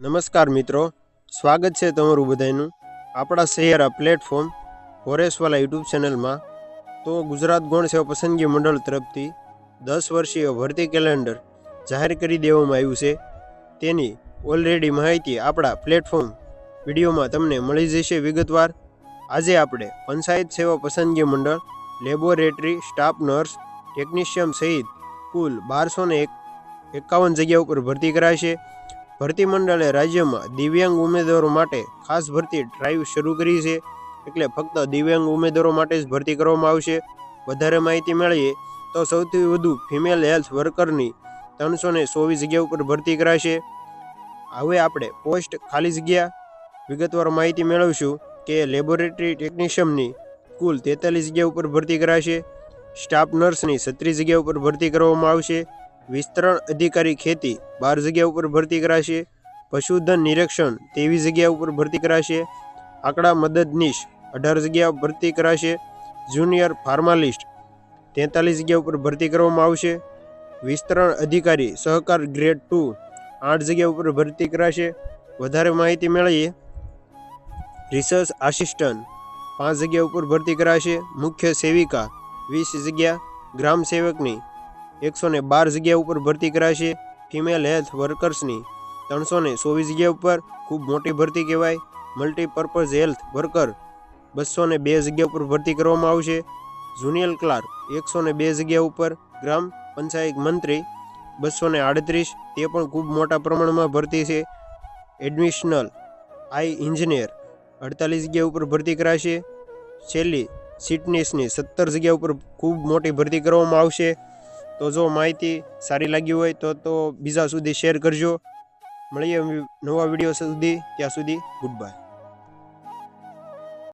નમસ્કાર મિત્રો, સ્વાગત છે તમારું બધાનું આપણા શહેર પ્લેટફોર્મ હોરેશવાલા યુટ્યુબ ચેનલમાં. તો ગુજરાત ગૌણ સેવા પસંદગી મંડળ તરફથી દસ વર્ષીય ભરતી કેલેન્ડર જાહેર કરી દેવામાં આવ્યું છે. તેની ઓલરેડી માહિતી આપણા પ્લેટફોર્મ વિડીયોમાં તમને મળી જશે વિગતવાર. આજે આપણે પંચાયત સેવા પસંદગી મંડળ લેબોરેટરી સ્ટાફ નર્સ ટેકનિશિયન સહિત કુલ બારસો ને એક એકાવન જગ્યા ઉપર ભરતી કરાશે. ભરતી મંડળે રાજ્યમાં દિવ્યાંગ ઉમેદવારો માટે ખાસ ભરતી ડ્રાઈવ શરૂ કરી છે. એટલે ફક્ત દિવ્યાંગ ઉમેદવારો માટે જ ભરતી કરવામાં આવશે. વધારે માહિતી મેળવીએ તો સૌથી વધુ ફિમેલ હેલ્થ વર્કરની ત્રણસો ને ચોવીસ જગ્યા ઉપર ભરતી કરાશે. હવે આપણે પોસ્ટ ખાલી જગ્યા વિગતવાર માહિતી મેળવશું કે લેબોરેટરી ટેકનિશિયનની કુલ તેતાલીસ જગ્યા ઉપર ભરતી કરાશે. સ્ટાફ નર્સની છત્રીસ જગ્યા ઉપર ભરતી કરવામાં આવશે. વિસ્તરણ અધિકારી ખેતી બાર જગ્યા ઉપર ભરતી કરાશે પશુધન નિરીક્ષણ તેવી જગ્યા ઉપર ભરતી કરાશે, આંકડા મદદનીશ અઢાર જગ્યા ભરતી કરાશે, જુનિયર ફાર્માલિસ્ટ તેતાલીસ જગ્યા ઉપર ભરતી કરવામાં આવશે, વિસ્તરણ અધિકારી સહકાર ગ્રેડ ટુ આઠ જગ્યા ઉપર ભરતી કરાશે, વધારે માહિતી મેળવીએ. રિસર્ચ આસિસ્ટન્ટ પાંચ જગ્યા ઉપર ભરતી કરાશે, મુખ્ય સેવિકા વીસ જગ્યા, ગ્રામ સેવકની એકસો ને બાર જગ્યા ઉપર ભરતી કરાશે. ફિમેલ હેલ્થ વર્કર્સની ત્રણસો ને ચોવીસ જગ્યા ઉપર ખૂબ મોટી ભરતી કહેવાય. મલ્ટીપર્પઝ હેલ્થ વર્કર બસો ને બે જગ્યા ઉપર ભરતી કરવામાં આવશે. જુનિયર ક્લાર્ક એકસો ને બે જગ્યા ઉપર. ગ્રામ પંચાયત મંત્રી બસો ને આડત્રીસ. તે પણ ખૂબ મોટા પ્રમાણમાં ભરતી છે. એડમિશનલ આઈ ઇન્જિનિયર અડતાલીસ જગ્યા ઉપર ભરતી કરાશે. છેલ્લી સિટનેસની સત્તર જગ્યા ઉપર ખૂબ મોટી ભરતી કરવામાં આવશે. તો જો માહિતી સારી લાગી હોય તો તો બીજા સુધી શેર કરજો. મળીએ નવા વીડિયો સુધી. ત્યાં સુધી ગુડ બાય